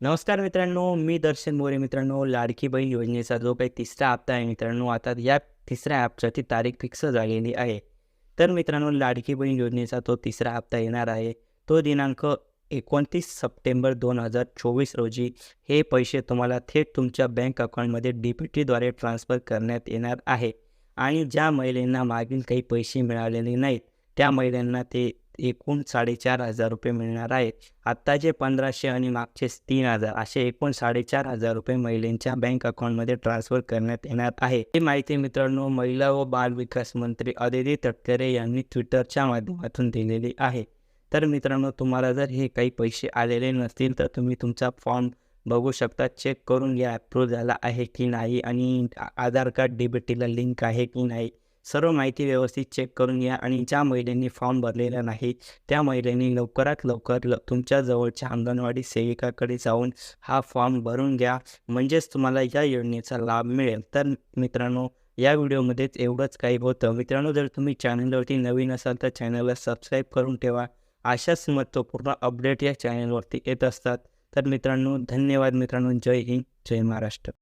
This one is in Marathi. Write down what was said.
नमस्कार मित्रांनो मी दर्शन मोरे मित्रांनो लाडकी बहीण योजनेचा जो काही तिसरा हप्ता आहे मित्रांनो आता या तिसऱ्या हप्त्याची तारीख फिक्स झालेली आहे. तर मित्रांनो लाडकी बहीण योजनेचा तो तिसरा हप्ता येणार आहे. तो दिनांक एकोणतीस सप्टेंबर दोन हजार चोवीस रोजी हे पैसे तुम्हाला थेट तुमच्या बँक अकाउंटमध्ये डी पी टीद्वारे ट्रान्सफर करण्यात येणार आहे. आणि ज्या महिलांना मागील काही पैसे मिळालेले नाहीत त्या महिलांना ते एकूण साडेचार हजार रुपये मिळणार आहेत. आत्ताचे पंधराशे आणि मागचे तीन हजार असे एकूण साडेचार हजार रुपये महिलांच्या बँक अकाउंटमध्ये ट्रान्सफर करण्यात येणार आहे. ही माहिती मित्रांनो महिला व बाल विकास मंत्री अदिती तटकरे यांनी ट्विटरच्या माध्यमातून दिलेली आहे. तर मित्रांनो तुम्हाला जर हे काही पैसे आलेले नसतील तर तुम्ही तुमचा फॉर्म बघू शकता चेक करून घ्या अप्रूव्ह झाला आहे की नाही आणि आधार कार्ड डीबीटीला लिंक आहे की नाही. सर्व माहिती व्यवस्थित चेक करून घ्या आणि ज्या महिलांनी फॉर्म भरलेला नाही त्या महिलांनी लवकरात लवकर ल तुमच्या जवळच्या अंगणवाडी सेविकाकडे जाऊन हा फॉर्म भरून घ्या. म्हणजेच तुम्हाला या योजनेचा लाभ मिळेल. तर मित्रांनो या व्हिडिओमध्येच एवढंच काही होतं. मित्रांनो जर तुम्ही चॅनलवरती नवीन असाल तर चॅनलला सबस्क्राईब करून ठेवा. अशाच महत्त्वपूर्ण अपडेट या चॅनलवरती येत असतात. तर मित्रांनो धन्यवाद मित्रांनो. जय हिंद जय महाराष्ट्र.